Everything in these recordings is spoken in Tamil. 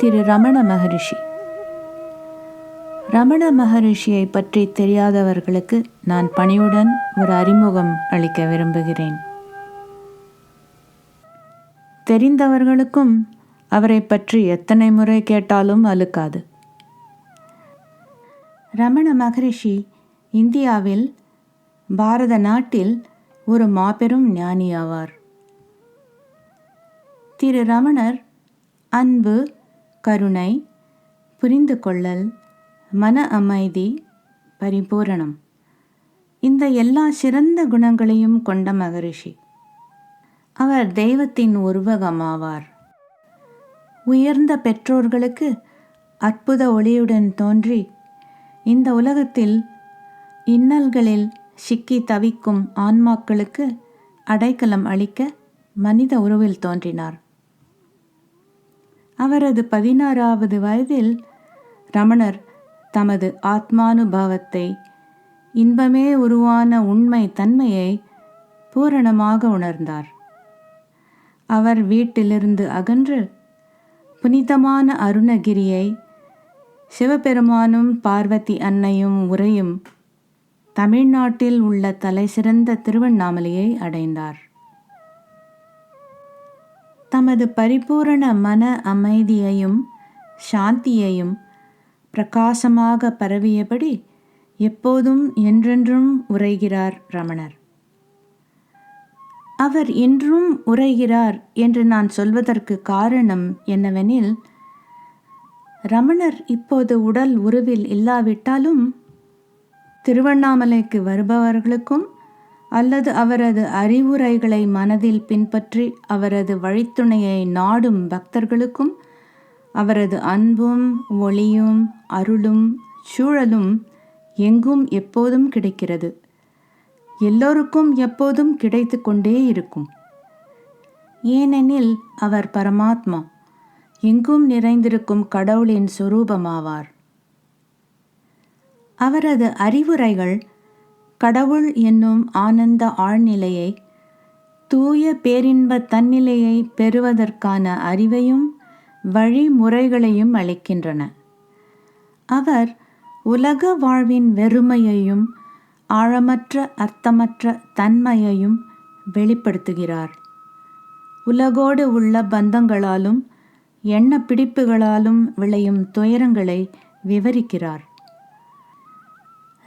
திரு ரமண மகரிஷி. ரமண மகரிஷியை பற்றி தெரியாதவர்களுக்கு நான் பணிவுடன் ஒரு அறிமுகம் அளிக்க விரும்புகிறேன். தெரிந்தவர்களுக்கும் அவரை பற்றி எத்தனை முறை கேட்டாலும் அழுக்காது. ரமண மகரிஷி இந்தியாவில் பாரத நாட்டில் ஒரு மாபெரும் ஞானியாவார். திரு ரமணர் அன்பு கருணை புரிந்து கொள்ளல் மன அமைதி பரிபூரணம். இந்த எல்லா சிறந்த குணங்களையும் கொண்ட மகரிஷி. அவர் தெய்வத்தின் உருவகமாவார். உயர்ந்த பெற்றோர்களுக்கு அற்புத ஒளியுடன் தோன்றி இந்த உலகத்தில் இன்னல்களில் சிக்கி தவிக்கும் ஆன்மாக்களுக்கு அடைக்கலம் அளிக்க மனித உருவில் தோன்றினார். அவரது பதினாறாவது வயதில் ரமணர் தமது ஆத்மானுபவத்தை இன்பமே உருவான உண்மை தன்மையை பூரணமாக உணர்ந்தார். அவர் வீட்டிலிருந்து அகன்று புனிதமான அருணகிரியை சிவபெருமானும் பார்வதி அன்னையும் உரையும் தமிழ்நாட்டில் உள்ள தலைசிறந்த திருவண்ணாமலையை அடைந்தார். தமது பரிபூரண மன அமைதியையும் சாந்தியையும் பிரகாசமாக பரவியபடி எப்போதும் என்றென்றும் உரைகிறார் ரமணர். அவர் இன்றும் உரைகிறார் என்று நான் சொல்வதற்கு காரணம் என்னவெனில் ரமணர் இப்போது உடல் உருவில் இல்லாவிட்டாலும் திருவண்ணாமலைக்கு வருபவர்களுக்கும் அல்லது அவரது அறிவுரைகளை மனதில் பின்பற்றி அவரது வழித்துணையை நாடும் பக்தர்களுக்கும் அவரது அன்பும் ஒளியும் அருளும் சூழலும் எங்கும் எப்போதும் கிடைக்கிறது. எல்லோருக்கும் எப்போதும் கிடைத்து கொண்டே இருக்கும். ஏனெனில் அவர் பரமாத்மா எங்கும் நிறைந்திருக்கும் கடவுளின் சொரூபமாவார். அவரது அறிவுரைகள் கடவுள் என்னும் ஆனந்த ஆழ்நிலையை தூய பேரின்ப தன்னிலையை பெறுவதற்கான அறிவையும் வழிமுறைகளையும் அளிக்கின்றன. அவர் உலக வாழ்வின் வெறுமையையும் ஆழமற்ற அர்த்தமற்ற தன்மையையும் வெளிப்படுத்துகிறார். உலகோடு உள்ள பந்தங்களாலும் எண்ண பிடிப்புகளாலும் விளையும் துயரங்களை விவரிக்கிறார்.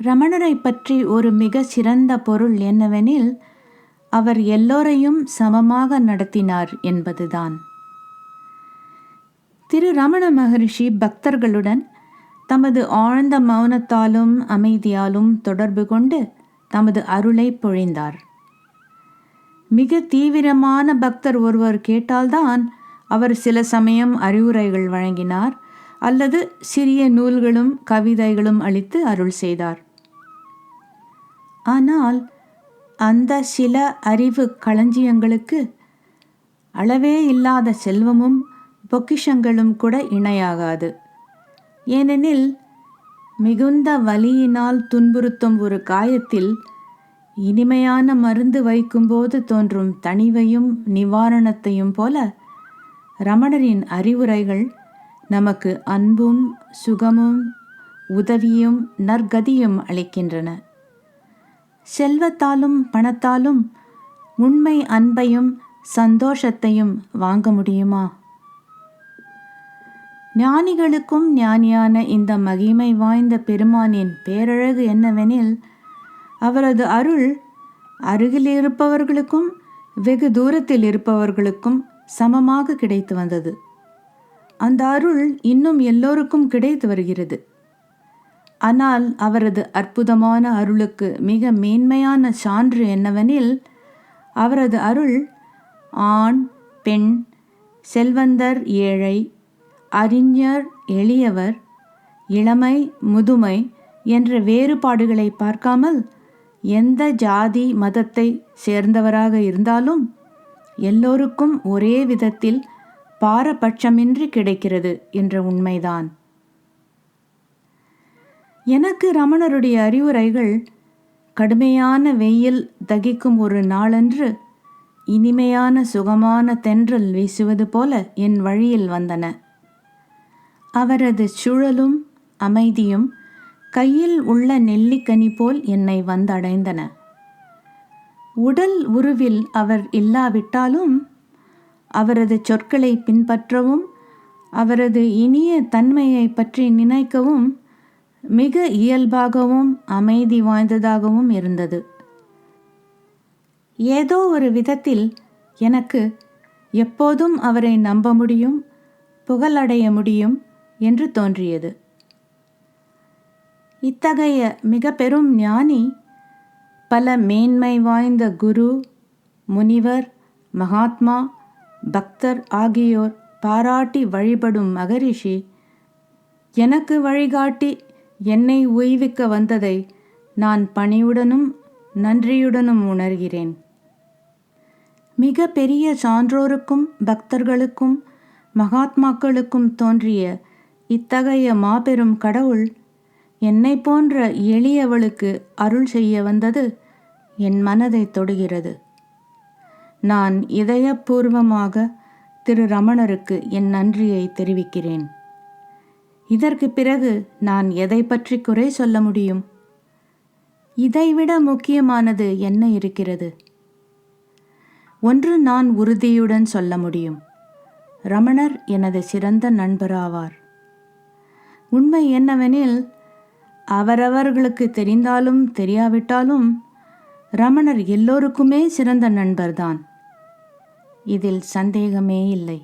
ரமணரை பற்றி ஒரு மிக சிறந்த பொருள் என்னவெனில் அவர் எல்லோரையும் சமமாக நடத்தினார் என்பதுதான். திரு ரமண மகரிஷி பக்தர்களுடன் தமது ஆழ்ந்த மௌனத்தாலும் அமைதியாலும் தொடர்பு கொண்டு தமது அருளை பொழிந்தார். மிக தீவிரமான பக்தர் ஒருவர் கேட்டால்தான் அவர் சில சமயம் அறிவுரைகள் வழங்கினார் அல்லது சிறிய நூல்களும் கவிதைகளும் அளித்து அருள் செய்தார். ஆனால் அந்த சில அறிவு களஞ்சியங்களுக்கு அளவே இல்லாத செல்வமும் பொக்கிஷங்களும் கூட இணையாகாது. ஏனெனில் மிகுந்த வலியினால் துன்புறுத்தும் ஒரு காயத்தில் இனிமையான மருந்து வைக்கும்போது தோன்றும் தனிவையும் நிவாரணத்தையும் போல ரமணரின் அறிவுரைகள் நமக்கு அன்பும் சுகமும் உதவியும் நற்கதியும் அளிக்கின்றன. செல்வத்தாலும் பணத்தாலும் உண்மை அன்பையும் சந்தோஷத்தையும் வாங்க முடியுமா? ஞானிகளுக்கும் ஞானியான இந்த மகிமை வாய்ந்த பெருமானின் பேரழகு என்னவெனில் அவரது அருள் அருகில் இருப்பவர்களுக்கும் வெகு தூரத்தில் இருப்பவர்களுக்கும் சமமாக கிடைத்து வந்தது. அந்த அருள் இன்னும் எல்லோருக்கும் கிடைத்து வருகிறது. ஆனால் அவரது அற்புதமான அருளுக்கு மிக மேன்மையான சான்று என்னவெனில் அவரது அருள் ஆண் பெண் செல்வந்தர் ஏழை அறிஞர் எளியவர் இளமை முதுமை என்ற வேறுபாடுகளை பார்க்காமல் எந்த ஜாதி மதத்தை சேர்ந்தவராக இருந்தாலும் எல்லோருக்கும் ஒரே விதத்தில் பாரபட்சமின்றி கிடைக்கிறது என்ற உண்மைதான். எனக்கு ரமணருடைய அறிவுரைகள் கடுமையான வெயில் தகிக்கும் ஒரு நாளன்று இனிமையான சுகமான தென்றல் வீசுவது போல என் வழியில் வந்தன. அவரது சுழலும் அமைதியும் கையில் உள்ள நெல்லிக்கனி போல் என்னை வந்தடைந்தன. உடல் உருவில் அவர் இல்லாவிட்டாலும் அவரது சொற்களை பின்பற்றவும் அவரது இனிய தன்மையை பற்றி நினைக்கவும் மிக இயல்பாகவும் அமைதி வாய்ந்ததாகவும் இருந்தது. ஏதோ ஒரு விதத்தில் எனக்கு எப்போதும் அவரை நம்ப முடியும் புகழடைய முடியும் என்று தோன்றியது. இத்தகைய மிக பெரும் ஞானி பல மேன்மை வாய்ந்த குரு முனிவர் மகாத்மா பக்தர் ஆகியோர் பாராட்டி வழிபடும் மகரிஷி எனக்கு வழிகாட்டி என்னை உய்விக்க வந்ததை நான் பணிவுடனும் நன்றியுடனும் உணர்கிறேன். மிக பெரிய சான்றோருக்கும் பக்தர்களுக்கும் மகாத்மாக்களுக்கும் தோன்றிய இத்தகைய மாபெரும் கடவுள் என்னை போன்ற எளியவளுக்கு அருள் செய்ய வந்தது என் மனதை தொடுகிறது. நான் இதயபூர்வமாக திரு ரமணருக்கு என் நன்றியை தெரிவிக்கிறேன். இதற்கு பிறகு நான் எதை பற்றி குறை சொல்ல முடியும்? இதைவிட முக்கியமானது என்ன இருக்கிறது? ஒன்று நான் உறுதியுடன் சொல்ல முடியும். ரமணர் எனது சிறந்த நண்பராவார். உண்மை என்னவெனில் அவரவர்களுக்கு தெரிந்தாலும் தெரியாவிட்டாலும் ரமணர் எல்லோருக்குமே சிறந்த நண்பர்தான். இதில் சந்தேகமே இல்லை.